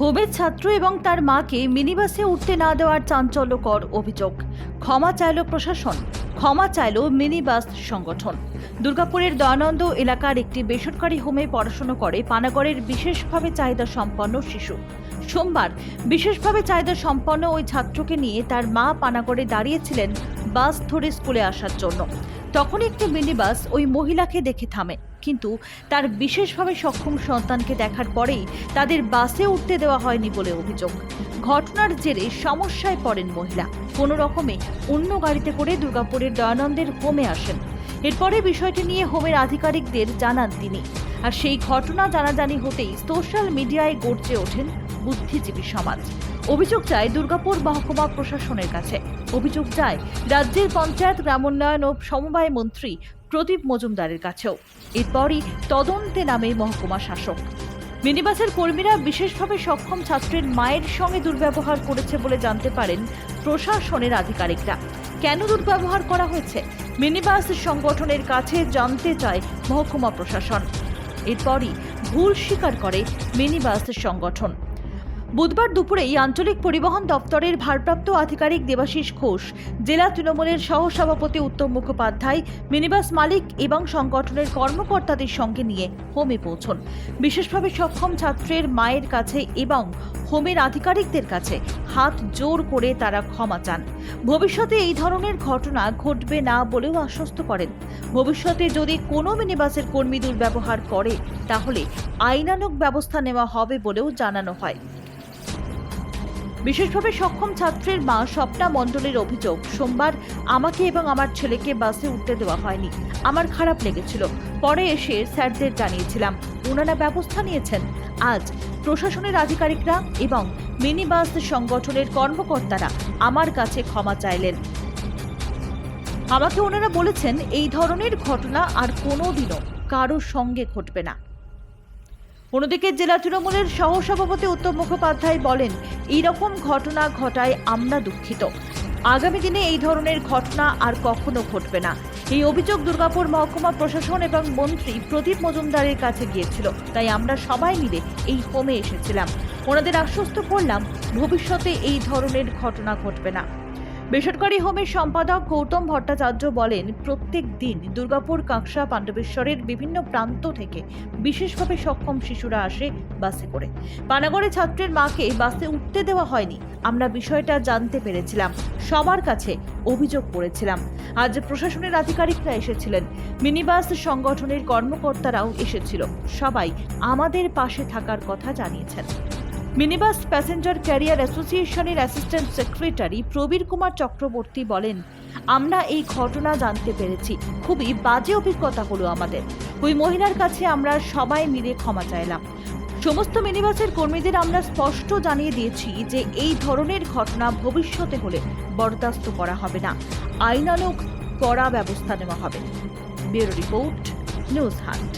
হোমের ছাত্র এবং তার মাকে মিনিবাসে উঠতে না দেওয়ার চাঞ্চল্যকর অভিযোগ। ক্ষমা চাইল প্রশাসন, ক্ষমা চাইল মিনিবাস সংগঠন। দুর্গাপুরের দয়ানন্দ এলাকার একটি বেসরকারি হোমে পড়াশুনো করে, পানাগড়ের বিশেষভাবে চাহিদা সম্পন্ন শিশু। সোমবার। বিশেষভাবে চাহিদা সম্পন্ন ওই ছাত্রকে নিয়ে তার মা পানাগড়ে দাঁড়িয়েছিলেন বাস ধরে স্কুলে আসার জন্য। তখন একটি মিনিবাস ওই মহিলাকে দেখে থামে। কিন্তু তার বিশেষভাবে সক্ষম সন্তানকে দেখার পরেই তাদের বাসে উঠতে দেওয়া হয়নি বলে অভিযোগ। ঘটনার জেরে সমস্যায় পড়েন মহিলা। কোনো রকমে অন্য গাড়িতে করে দুর্গাপুরের দয়ানন্দের হোমে আসেন। এরপরে বিষয়টি নিয়ে হোমের আধিকারিকদের জানান তিনি। আর সেই ঘটনা জানাজানি হতেই সোশ্যাল মিডিয়ায় গর্জে ওঠেন বুদ্ধিজীবী সমাজ। অভিযোগ চায় দুর্গাপুর মহকুমা প্রশাসনের কাছে। অভিযোগ যায় রাজ্যের পঞ্চায়েত গ্রামোন্নয়ন ও সমবায় মন্ত্রী প্রদীপ মজুমদারের কাছেও। এরপরই তদন্তে নামে মহকুমা শাসক। মিনিবাসের কর্মীরা বিশেষভাবে সক্ষম ছাত্রের মায়ের সঙ্গে দুর্ব্যবহার করেছে বলে জানতে পারেন প্রশাসনের আধিকারিকরা। কেন দুর্ব্যবহার করা হয়েছে? মিনিবাস সংগঠনের কাছে জানতে চায় মহকুমা প্রশাসন। এরপরই ভুল স্বীকার করে মিনিবাস সংগঠন। বুধবার দুপুরেই আঞ্চলিক পরিবহন দপ্তরের ভারপ্রাপ্ত আধিকারিক দেবাশিস ঘোষ, জেলা তৃণমূলের সহসভাপতি উত্তম মুখোপাধ্যায়, মিনিবাস মালিক এবং সংগঠনের কর্মকর্তাদের সঙ্গে নিয়ে হোমে পৌঁছন। বিশেষভাবে সক্ষম ছাত্রের মায়ের কাছে এবং হোমের আধিকারিকদের কাছে হাত জোর করে তারা ক্ষমা চান। ভবিষ্যতে এই ধরনের ঘটনা ঘটবে না বলেও আশ্বস্ত করেন। ভবিষ্যতে যদি কোনো মিনিবাসের কর্মী দুর্ব্যবহার করে, তাহলে আইনানুগ ব্যবস্থা নেওয়া হবে বলেও জানানো হয়। বিশেষভাবে সক্ষম ছাত্রের মা স্বপ্না মণ্ডলের অভিযোগ, সোমবার আমাকে এবং আমার ছেলেকে বাসে উঠতে দেওয়া হয়নি। আমার খারাপ লেগেছিল। পরে এসে স্যারদের জানিয়েছিলাম। ওনারা ব্যবস্থা নিয়েছেন। আজ প্রশাসনের আধিকারিকরা এবং মিনি বাস সংগঠনের কর্মকর্তারা আমার কাছে ক্ষমা চাইলেন। আমাকে ওনারা বলেছেন, এই ধরনের ঘটনা আর কোনোদিনও কারোর সঙ্গে ঘটবে না। অন্যদিকে জেলা তৃণমূলের সহসভাপতি উত্তম মুখোপাধ্যায় বলেন এই রকম ঘটনা ঘটায় আমরা দুঃখিত। আগামী দিনে এই ধরনের ঘটনা আর কখনো ঘটবে না। এই অভিযোগ দুর্গাপুর মহকুমা প্রশাসন এবং মন্ত্রী প্রদীপ মজুমদারের কাছে গিয়েছিল, তাই আমরা সবাই মিলে এই হোমে এসেছিলাম। ওনাদের আশ্বস্ত করলাম, ভবিষ্যতে এই ধরনের ঘটনা ঘটবে না। বেসরকারি হোমের সম্পাদক গৌতম ভট্টাচার্য বলেন, প্রত্যেক দিন দুর্গাপুর কাঁকসা পাণ্ডবেশ্বরের বিভিন্ন প্রান্ত থেকে বিশেষভাবে সক্ষম শিশুরা আসে বাসে করে। পানাগড়ে ছাত্রের মাকে বাসে উঠতে দেওয়া হয়নি। আমরা বিষয়টা জানতে পেরেছিলাম। সবার কাছে অভিযোগ করেছিলাম। আজ প্রশাসনের আধিকারিকরা এসেছিলেন। মিনিবাস সংগঠনের কর্মকর্তারাও এসেছিল। সবাই আমাদের পাশে থাকার কথা জানিয়েছেন। মিনিবাস প্যাসেঞ্জার ক্যারিয়ার অ্যাসোসিয়েশনের অ্যাসিস্ট্যান্ট সেক্রেটারি প্রবীর কুমার চক্রবর্তী বলেন, আমরা এই ঘটনা জানতে পেরেছি। খুবই বাজে অভিজ্ঞতা হলো আমাদের। ওই মহিলার কাছে আমরা সবাই মিলে ক্ষমা চাইলাম। সমস্ত মিনিবাসের কর্মীদের আমরা স্পষ্ট জানিয়ে দিয়েছি যে এই ধরনের ঘটনা ভবিষ্যতে হলে বরদাস্ত করা হবে না। আইনানুগ কড়া ব্যবস্থা নেওয়া হবে। Bureau report, news hunt